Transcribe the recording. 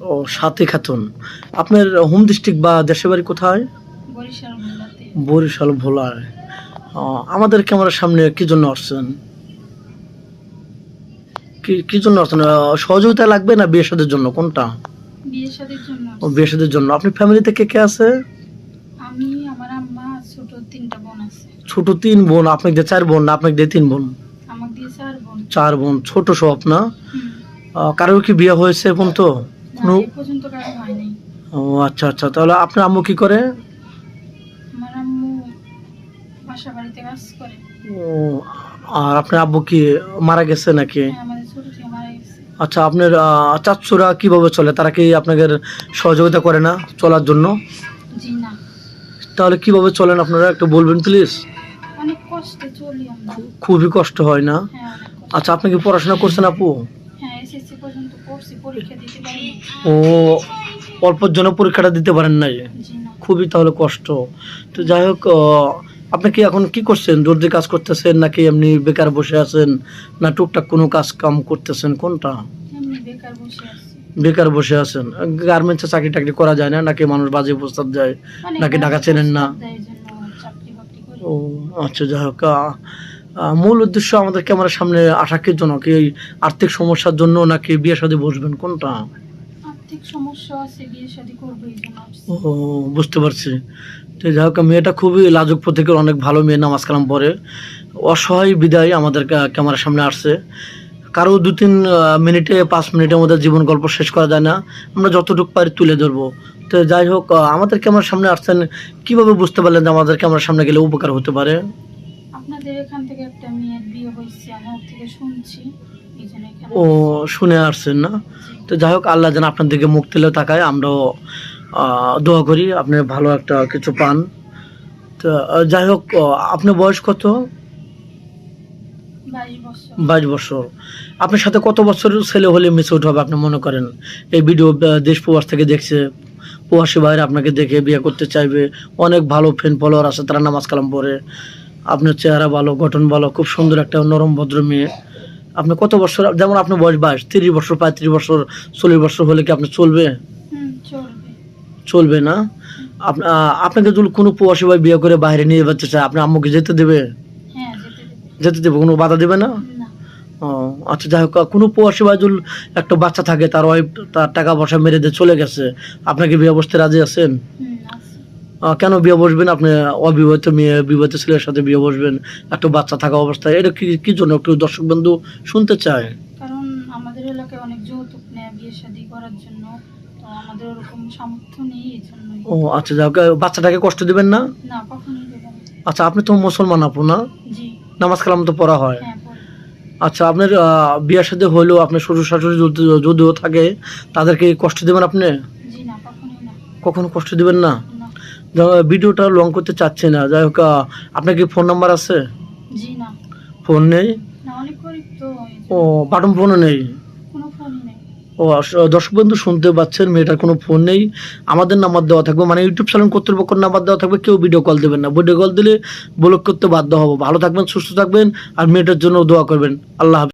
ও সাথী খাতুন। আপনার home district বা দেশের বাড়ি কোথায়? বরিশাল ও, আমাদের ক্যামেরার সামনে কি জন্য আসছেন? কি কি জন্য আসছেন? সহযোগিতা লাগবে না বিয়ে সাদের জন্য? কোনটা? ও বিয়ে সাদের জন্য। আপনি ফ্যামিলিতে কে কে আছে? আমি আমার আম্মা ছোট তিনটা বোন আছে। ছোট তিন বোন আপনাকে দিয়ে চার বোন না আপনাকে দিয়ে তিন বোন? আমাকে দিয়ে চার বোন। চার বোন ছোট সব না? হুম। কারোর কি বিয়ে হয়েছে এখন তো? কোনো ও আচ্ছা আচ্ছা তাহলে আপনার আম্মু কি করে? ও আর আপনার আব্বু কি মারা গেছে নাকি? হ্যাঁ, আচ্ছা আপনার আহ, চাচ্চুরা কীভাবে চলে? তারা কি আপনাদের সহযোগিতা করে না চলার জন্য? তাহলে কীভাবে চলেন আপনারা? একটু বলবেন প্লিজ খুবই কষ্ট হয় না? হ্যাঁ আচ্ছা আপনি কি পড়াশোনা করছেন আপু? পরীক্ষা দিতে পারি ও অল্পর জন্য পরীক্ষাটা দিতে পারেন নাই? না। খুবই তাহলে কষ্ট। তো যাই হোক আপনি কি এখন কি করছেন? দর্জি কাজ করতেছেন নাকি এমনি বেকার বসে আছেন? না টুকটাক কোনো কাজ কাম করতেছেন? কোনটা? বেকার বসে আছেন। গার্মেন্টসে চাকরি টাকরি করা যায় না? নাকি মানুষ বাজে প্রস্তাব যায় নাকি ঢাকা চেনেন না? ও আচ্ছা যাই হোক মূল উদ্দেশ্য আমাদের ক্যামেরার সামনে আসা কি জন্য? কি আর্থিক সমস্যার জন্য নাকি বিয়ে শাদী বসবেন? কোনটা। ও বুঝতে পারছি। তো যাই হোক মেয়েটা খুবই লাজুক প্রতীকের অনেক ভালো মেয়ে নামাজ কালাম পরে অসহায় বিদায় আমাদের ক্যামেরার সামনে আসছে। কারও দু তিন মিনিটে পাঁচ মিনিটের মধ্যে জীবন গল্প শেষ করা যায় না। আমরা যতটুকু পারি তুলে ধরবো। তো যাই হোক আমাদের ক্যামেরার সামনে আসছেন কীভাবে বুঝতে পারলেন যে আমাদের ক্যামেরার সামনে গেলে উপকার হতে পারে আপনাদের এখান থেকে একটা মেয়ের বিয়ে হয়েছে আমি ওর থেকে শুনছি ও শুনে আসছেন না? তো যাই হোক আল্লাহ যেন আপনার দিকে মুখ তুলে তাকায় আমরাও দোয়া করি আপনি ভালো একটা কিছু পান। তো যাই হোক আপনার বয়স কত? বাইশ বছর। আপনার সাথে কত বছর ছেলে হলে মিস আউট হবে আপনি মনে করেন? এই ভিডিও দেশ প্রবাস থেকে দেখছে প্রবাসী ভাইরা আপনাকে দেখে বিয়ে করতে চাইবে অনেক ভালো ফ্রেন্ড ফলোয়ার আছে তারা নামাজ কালাম পড়ে। আপনার চেহারা ভালো গঠন ভালো খুব সুন্দর একটা নরম ভদ্র মেয়ে। আপনি কত বছর যেমন আপনার বয়স বাইশ তিরিশ বছর পঁয়ত্রিশ বছর চল্লিশ বছর হলে কি আপনি চলবে? চলবে। না? আপ- আপনাকে যদি কোনো প্রবাসী ভাই বিয়ে করে বাইরে নিয়ে যেতে চায় আপনি আম্মুকে যেতে দেবে? হ্যাঁ যেতে দেবে। কোনো বাধা দেবে না? ও আচ্ছা যাই হোক কোনো প্রবাসী যদি একটা বাচ্চা থাকে তার ওয়াইফ তার টাকা পয়সা মেরে দিয়ে চলে গেছে আপনাকে বিয়ে বসতে রাজি আছেন? কেন বিয়ে বসবেন? আপনি অবিবাহিত মেয়ে বিবাহিত ছেলের সাথে বিয়ে বসবেন একটা বাচ্চা থাকা অবস্থায়। এটা কি কি জন্য একটু দর্শক বন্ধু শুনতে চায়? কারণ আমাদের এলাকায় অনেক যৌতুক নেয় বিয়ে শাদী করার জন্য তো আমাদের ওরকম সামর্থ্য নেই এই জন্যই ও আচ্ছা যাই বাচ্চাটাকে কষ্ট দিবেন না? না কখনোই দেবে আচ্ছা আপনি তো মুসলমান আপু না? জি। নামাজ কালাম তো পড়া হয়। হ্যাঁ আচ্ছা আপনার বিয়ের সাথে হলেও আপনার শ্বশুর শাশুড়ি যদি- যদিও থাকে তাদেরকে কষ্ট দেবেন আপনি? কখনো কষ্ট দিবেন না। ভিডিওটা লং করতে চাচ্ছি না। যাই হোক আপনার কি ফোন নাম্বার আছে? ফোন নেই? ও বাটন ফোনও নেই? ও দর্শক বন্ধু শুনতে পাচ্ছেন মেয়েটার কোনো ফোন নেই। আমাদের নাম্বার দেওয়া থাকবে মানে ইউটিউব চ্যানেল কর্তৃপক্ষের নাম্বার দেওয়া থাকবে কেউ ভিডিও কল দেবেন না। ভিডিও কল দিলে ব্লক করতে বাধ্য হব। ভালো থাকবেন সুস্থ থাকবেন আর মেয়েটার জন্য দোয়া করবেন। আল্লাহ।